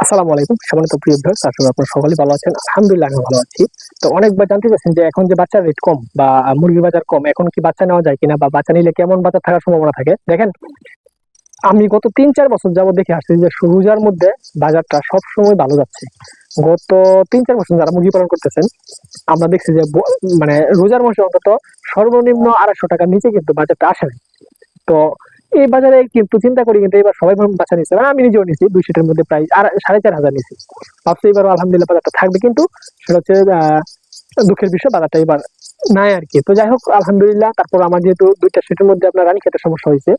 আসসালামু আলাইকুম। সম্মানিত প্রিয় ভিউয়ার্স, আশা করি আপনারা সকলেই ভালো আছেন। আলহামদুলিল্লাহ, আমি ভালো আছি। তো অনেকবার জানতে চাচ্ছেন যে এখন যে বাচ্চার রেট কম বা মুরগির বাজার কম, এখন কি বাচ্চা নেওয়া যায় কিনা বা বাচ্চা নিলে কেমন বাজার থাকার সম্ভাবনা থাকে? দেখেন, আমি গত তিন চার বছর যাবত দেখে আসছি যে রোজার মধ্যে বাজারটা সব সময় ভালো যাচ্ছে। গত তিন চার বছর যারা মুরগি পালন করতেছেন, আমরা দেখছি যে মানে রোজার মাসে অন্তত সর্বনিম্ন আড়াইশো টাকার নিচে কিন্তু বাজারটা আসে তো এই বাজারে কিন্তু চিন্তা করি কিন্তু এবার সবাই বাঁচা নিচ্ছে মানে আমি নিজেও নিছি দুই সেটের মধ্যে প্রায় আর সাড়ে চার হাজার নিছি। ভাবছি এবার আলহামদুলিল্লাহ বাজারটা থাকবে কিন্তু সেটা হচ্ছে দুঃখের বিষয়, বাজারটা এবার নাই আর কি। তো যাই হোক, আলহামদুলিল্লাহ, তারপর আমার যেহেতু দুইটা সেটের মধ্যে আপনার রানী খেতে সমস্যা হয়েছে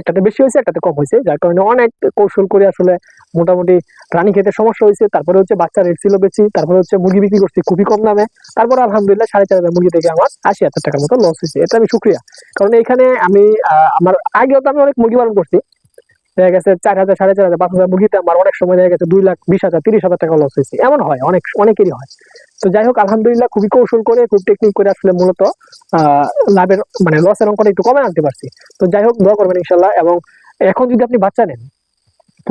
একটাতে বেশি হয়েছে, একটাতে কম হয়েছে, যার কারণে অনেক কৌশল করে আসলে মোটামুটি রানী খেতে সমস্যা হয়েছে, তারপরে হচ্ছে বাচ্চা রেট ছিল বেশি, তারপরে হচ্ছে মুরগি বিক্রি করছি খুবই কম দামে, তারপর আলহামদুলিল্লাহ সাড়ে চার হাজার মুরগি থেকে আমার আশি হাজার টাকার মতো লস হয়েছে। এটা আমি সুক্রিয়া কারণ এখানে আমি আমার আগেও তো আমি অনেক মুরগি পালন করছি দেখা গেছে চার হাজার সাড়ে চার হাজার পাঁচ হাজার মুরগিতে আমার অনেক সময় দেখা গেছে দুই লাখ, বিশ হাজার, তিরিশ হাজার টাকা লস হয়েছে। এমন হয়, অনেক, অনেকেরই হয়। তো যাই হোক, আলহামদুলিল্লাহ খুবই কৌশল করে, খুব টেকনিক করে আসলে মূলত লাভের মানে লসের অঙ্কটা একটু কমে আনতে পারছি। তো যাই হোক, দোয়া করবেন ইনশাল্লাহ, এবং এখন যদি আপনি বাচ্চা নেন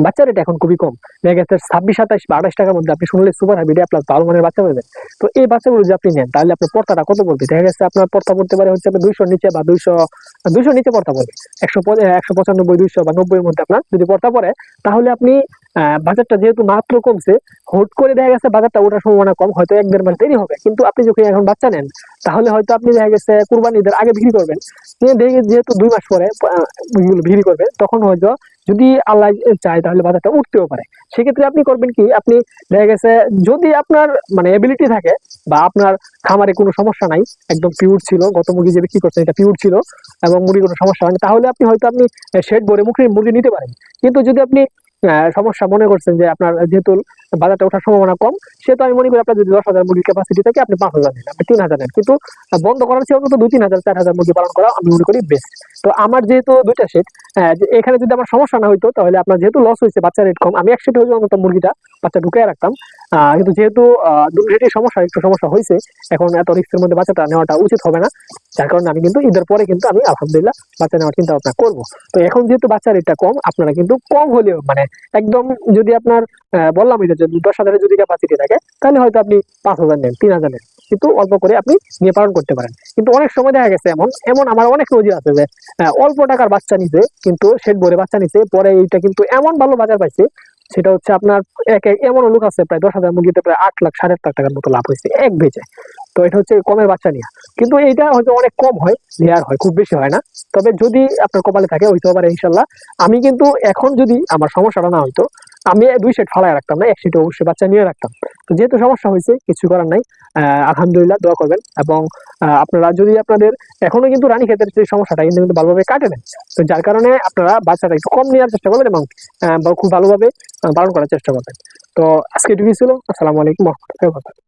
বাচ্চা রেট এখন খুবই কম। গেছে ছাব্বিশ সাতাশ বা আঠাশ টাকার মধ্যে আপনি শুনলে সুপার হাইব্রিড প্লাস ভালো মানের বাচ্চা পাবেন। তো এই বাচ্চাগুলো যদি আপনি নেন, তাহলে আপনার পর্তাটা কত পড়বে? দেখা গেছে আপনার পর্তা পড়তে পারে হচ্ছে দুইশোর নিচে বা দুইশো, দুইশোর নিচে পর্তা পড়বে। একশো একশো পঁচানব্বই, দুইশো বা নব্বই এর মধ্যে আপনার যদি পর্তা পড়ে, তাহলে আপনি বাজারটা যেহেতু মাত্র কমছে, হুট করে দেখা গেছে বাজারটা ওঠার সম্ভাবনা কম, হয়তো এক দেড় মাস দেরি হবে। কিন্তু আপনি যখন এখন বাচ্চা নেন, তাহলে হয়তো আপনি দেখা গেছে কুরবানি ঈদের আগে বিক্রি করবেন। যেহেতু দুই মাস পরে বিক্রি করবে তখন হয়তো যদি আল্লাহ চায় তাহলে বাজারটা উঠতেও পারে। সেক্ষেত্রে আপনি করবেন কি, আপনি দেখা গেছে যদি আপনার মানে এবিলিটি থাকে বা আপনার খামারে কোনো সমস্যা নাই, একদম পিউর ছিল, গত মুরগি যে বিক্রি করছেন এটা পিউর ছিল এবং মুরগি কোনো সমস্যা হয়নি, তাহলে আপনি হয়তো আপনি শেড ভরে মুখে মুরগি নিতে পারেন। কিন্তু যদি আপনি সমস্যা মনে করছেন যে আপনার যেহেতু বাজারটা ওঠার সম্ভাবনা কম, সেহেতু আমি মনে করি আপনার যদি দশ হাজার মুরগির ক্যাপাসিটি থাকে, আপনি পাঁচ হাজার নেন, আপনি তিন হাজার নেন। কিন্তু বন্ধ করার চেয়ে অন্তত দুই, তিন হাজার, চার হাজার মুরগি পালন করা আমি মনে করি বেস্ট তো আমার যেহেতু দুইটা সেট এখানে যদি আমার সমস্যা না হইতো, তাহলে আপনার যেহেতু লস হয়েছে, বাচ্চা রেট কম, আমি এক সেট হয়ে অন্তত মুরগিটা বাচ্চা ঢুকে রাখতাম। কিন্তু যেহেতু দুটো সেটের সমস্যা, একটু সমস্যা হয়েছে এখন এত রিস্কের মধ্যে বাচ্চাটা নেওয়াটা উচিত হবে না। যার কারণে আমি কিন্তু ঈদের পরে কিন্তু আমি আলহামদুলিল্লাহ বাচ্চা নেওয়ার চিন্তা ভাবনা করব। তো এখন যেহেতু বাচ্চা রেটটা কম, আপনারা কিন্তু কম হলেও মানে একদম যদি আপনার বললাম যে যদি দশ হাজারের যদি ক্যাপাসিটি থাকে, তাহলে হয়তো আপনি পাঁচ হাজার নেন, তিন হাজার নেন। কিন্তু অল্প করে আপনি নিয়ে পালন করতে পারেন। কিন্তু অনেক সময় দেখা গেছে এমন এমন আমার অনেক নজির আছে যে অল্প টাকার বাচ্চা নিছে, কিন্তু শেড ভরে বাচ্চা নিছে, পরে এইটা কিন্তু এমন ভালো বাজার পাইছে, সেটা হচ্ছে আপনার এক এমন লোক আছে প্রায় দশ হাজার মুরগিতে প্রায় আট লাখ, সাড়ে আট লাখ টাকার মতো লাভ হয়েছে, এক বেচে তো এটা হচ্ছে কমের বাচ্চা নিয়ে। কিন্তু এইটা হয়তো অনেক কম হয় লেয়ার হয়, খুব বেশি হয় না। তবে যদি আপনার কপালে থাকে, হইতে পারে ইনশাল্লাহ আমি কিন্তু এখন যদি আমার সমস্যাটা না হইতো, আমি দুই সেট ফালাই রাখতাম না, এক সেটে অবশ্যই বাচ্চা নিয়ে রাখতাম। তো যেহেতু সমস্যা হয়েছে, কিছু করার নাই। আলহামদুলিল্লাহ, দোয়া করবেন। এবং আপনারা যদি আপনাদের এখনও কিন্তু রানী ক্ষেতের সেই সমস্যাটা কিন্তু কিন্তু ভালোভাবে কাটে নেন। তো যার কারণে আপনারা বাচ্চাটা একটু কম নেওয়ার চেষ্টা করবেন এবং খুব ভালোভাবে পালন করার চেষ্টা করবেন। তো আজকে এটুকুই ছিল। আসসালামু আলাইকুম, রহমতুল্লাহ